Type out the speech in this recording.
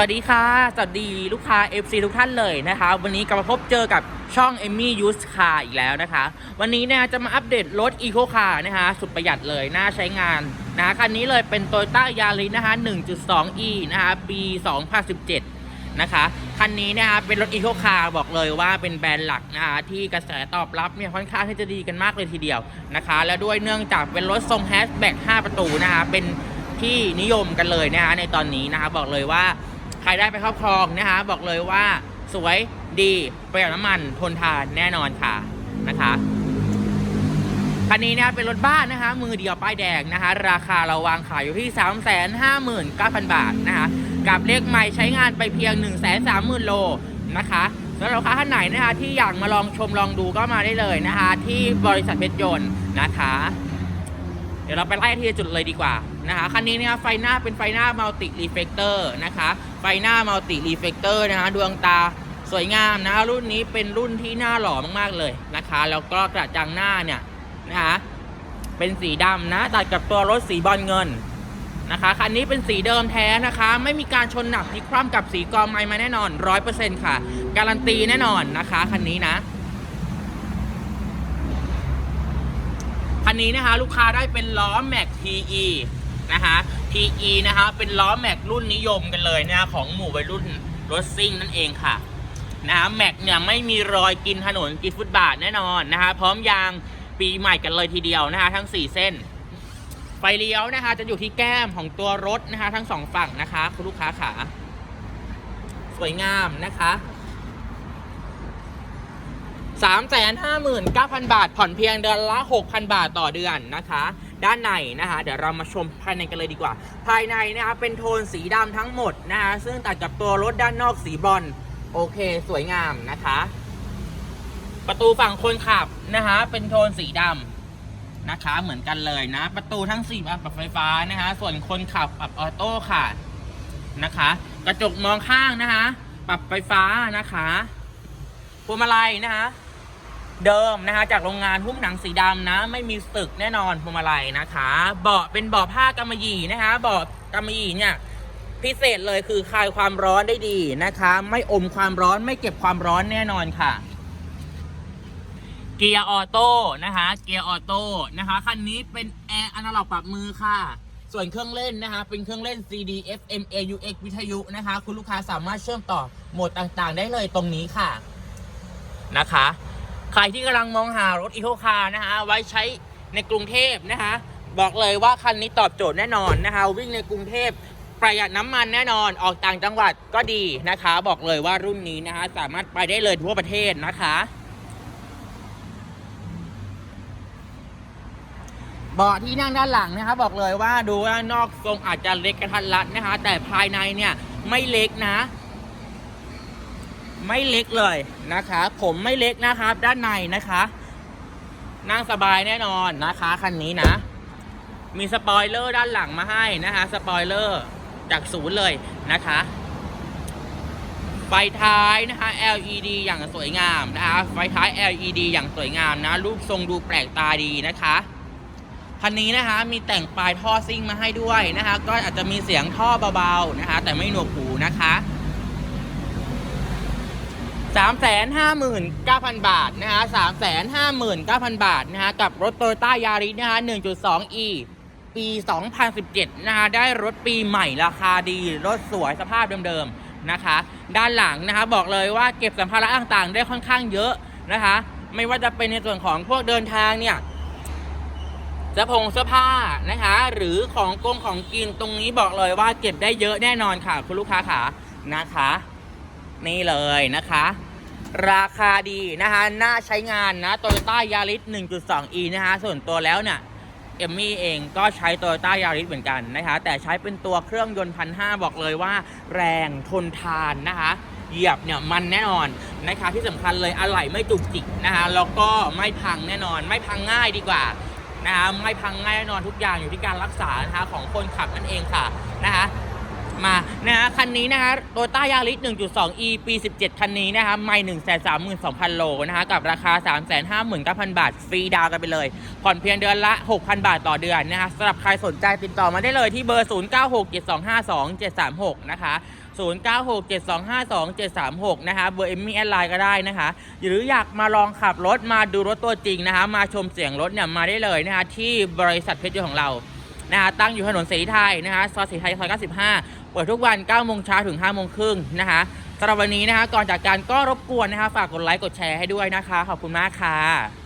สวัสดีค่ะ สวัสดีลูกค้า FC ทุกท่านเลยนะคะ วันนี้กลับมาพบเจอกับช่อง e m m y Used Car อีกแล้วนะคะ วันนี้เนี่ยจะมาอัปเดตรถ Eco Car นะคะ สุดประหยัดเลย น่าใช้งานนะคะคันนี้เลยเป็น Toyota Yaris นะคะ 1.2e นะคะปี 2017 นะคะ คันนี้นะคะเป็นรถ Eco Car บอกเลยว่าเป็นแบรนด์หลักนะคะที่กระแสตอบรับเนี่ยค่อนข้างที่จะดีกันมากเลยทีเดียวนะคะ และด้วยเนื่องจากเป็นรถทรงแฮชแบ็ก5ประตูนะคะเป็นที่นิยมกันเลยนะคะในตอนนี้นะคะบอกเลยว่า ใครได้ไปครอบครองนะคะ บอกเลยว่าสวยดีประหยัดน้ำมันทนทานแน่นอนค่ะนะคะคันนี้นะคะเป็นรถบ้านนะคะ มือเดียวป้ายแดงนะคะ ราคาเราวางขายอยู่ที่ 3 5 9 0 0 0 บาทนะคะ กับเลขใหม่ใช้งานไปเพียง 1 3 0 0 0 0 โลนะคะสำหรับลูกค้าท่านไหนนะคะที่อยากมาลองชมลองดูก็มาได้เลยนะคะ ที่บริษัทเพชรยนต์นะคะ เดี๋ยวเราไปไล่ทีละจุดเลยดีกว่า นะคะคันนี้เนี่ยไฟหน้าเป็นไฟหน้ามัลติรีเฟกเตอร์นะคะไฟหน้ามัลติรีเฟกเตอร์นะคะดวงตาสวยงามนะคะรุ่นนี้เป็นรุ่นที่หน้าหล่อมากๆเลยนะคะแล้วก็กระจังหน้าเนี่ยนะคะเป็นสีดำนะตัดกับตัวรถสีบอลเงินนะคะคันนี้เป็นสีเดิมแท้นะคะ ไม่มีการชนหนักพลิกคว่ำกับสีกอไม้มาแน่นอนร้อยเปอร์เซ็นต์ค่ะ การันตีแน่นอนนะคะคันนี้นะคันนี้นะคะลูกค้าได้เป็นล้อแม็ก TE นะคะ TE นะคะ เป็นล้อแม็กรุ่นนิยมกันเลยนะของหมู่วัยรุ่นรถซิ่งนั่นเองค่ะนะะแม็กเนี่ยไม่มีรอยกินถนนกินฟุตบาทแน่นอนนะคะพร้อมยางปีใหม่กันเลยทีเดียวนะคะ ทั้ง 4 เส้น ไฟเลี้ยวนะคะ จะอยู่ที่แก้มของตัวรถนะคะ ทั้งสองฝั่งนะคะ คุณลูกค้าขาสวยงามนะคะ359,000 บาท ผ่อนเพียงเดือนละ 6,000 บาทต่อเดือนนะคะ ด้านในนะคะ เดี๋ยวเรามาชมภายในกันเลยดีกว่า ภายในนะคะเป็นโทนสีดำทั้งหมดนะคะซึ่งตัดกับตัวรถด้านนอกสีบรอนโอเค สวยงามนะคะ ประตูฝั่งคนขับนะคะ เป็นโทนสีดำนะคะ เหมือนกันเลยนะ ประตูทั้งสี่บานปรับไฟฟ้านะคะ ส่วนคนขับปรับออโต้ค่ะนะคะ กระจกมองข้างนะคะ ปรับไฟฟ้านะคะพวงมาลัยนะคะ เดิมนะคะ จากโรงงานหุ้มหนังสีดำนะ ไม่มีสึกแน่นอนพวงมาลัยนะคะ เบาะเป็นเบาะผ้ากำมะหยี่นะคะเบาะกำมะหยี่เนี่ยพิเศษเลยคือคลายความร้อนได้ดีนะคะ ไม่อมความร้อนไม่เก็บความร้อนแน่นอนค่ะ เกียร์ออโต้นะคะ เกียร์ออโต้นะคะคันนี้เป็นแอร์อนาล็อกปรับมือค่ะ ส่วนเครื่องเล่นนะคะ เป็นเครื่องเล่น CD FM AUX วิทยุนะคะ คุณลูกค้าสามารถเชื่อมต่อโหมดต่างๆ ได้เลยตรงนี้ค่ะนะคะ ใครที่กำลังมองหารถอีโคคาร์นะคะไว้ใช้ในกรุงเทพนะคะบอกเลยว่าคันนี้ตอบโจทย์แน่นอนนะคะวิ่งในกรุงเทพประหยัดน้ำมันแน่นอนออกต่างจังหวัดก็ดีนะคะ บอกเลยว่ารุ่นนี้นะคะสามารถไปได้เลยทั่วประเทศนะคะ เบาะที่นั่งด้านหลังนะคะบอกเลยว่าดูว่านอกทรงอาจจะเล็กกระทันรัดนะคะ แต่ภายในเนี่ยไม่เล็กนะ ไม่เล็กเลยนะคะ ผมไม่เล็กนะครับ ด้านในนะคะ นั่งสบายแน่นอนนะคะคันนี้นะ มีสปอยเลอร์ด้านหลังมาให้นะคะสปอยเลอร์จากศูนย์เลยนะคะไฟท้ายนะคะ LED อย่างสวยงามนะคะ ไฟท้าย LED อย่างสวยงามนะ รูปทรงดูแปลกตาดีนะคะ คันนี้นะคะมีแต่งปลายท่อซิ่งมาให้ด้วยนะคะ ก็อาจจะมีเสียงท่อเบาๆนะคะ แต่ไม่หนวกหูนะคะ 359,000 บาทนะคะ359,000 บาทนะคะกับรถโตโยต้ายาริสนะคะ 1.2e ปี 2017 นะคะได้รถปีใหม่ราคาดี รถสวยสภาพเดิมๆนะคะ ด้านหลังนะคะบอกเลยว่าเก็บสัมภาระต่างๆ ได้ค่อนข้างเยอะนะคะ ไม่ว่าจะเป็นในส่วนของพวกเดินทางเนี่ยเสื้อผงเสื้อผ้านะคะ หรือของกงของกินตรงนี้บอกเลยว่าเก็บได้เยอะแน่นอนค่ะ คุณลูกค้าขานะคะ นี่เลยนะคะ ราคาดีนะคะน่าใช้งานนะ Toyota Yaris 1.2e นะคะส่วนตัวแล้วเนี่ยเอมมี่เองก็ใช้ Toyota Yaris เหมือนกันนะคะ แต่ใช้เป็นตัวเครื่องยนต์พันห้าบอกเลยว่า แรงทนทานนะคะเหยียบเนี่ยมันแน่นอนนะคะที่สำคัญเลยอะไหล่ไม่จุกจิกนะคะแล้วก็ไม่พังแน่นอน ไม่พังง่ายดีกว่านะคะไม่พังง่ายแน่นอนทุกอย่างอยู่ที่การรักษานะคะของคนขับนั่นเองค่ะนะคะ มานะฮะคันนี้นะคะโตต้ายาริส1.2 e ปี 17 คันนี้นะคะไม่1 3 2 0 0 0 โลนะคะกับราคา 359,000 บาท ฟรีดาวกันไปเลย ผ่อนเพียงเดือนละ 6,000 บาทต่อเดือนนะคะสำหรับใครสนใจติดต่อมาได้เลยที่เบอร์ 0967252736 นะคะ0967252736 นะคะเบอร์เอมมี่แอดไลน์ก็ได้นะคะ หรืออยากมาลองขับรถมาดูรถตัวจริงนะคะมาชมเสียงรถเนี่ยมาได้เลยนะคะที่บริษัทเพชรยนต์ของเรา นะคะตั้งอยู่ถนนเสรีไทยนะคะซอยเสรีไทยซอย95 เปิดทุกวัน9โมงเช้าถึง5โมงครึ่งนะคะสำหรับวันนี้นะคะก่อนจากการก็รบกวนนะคะฝากกดไลค์กดแชร์ให้ด้วยนะคะ ขอบคุณมากค่ะ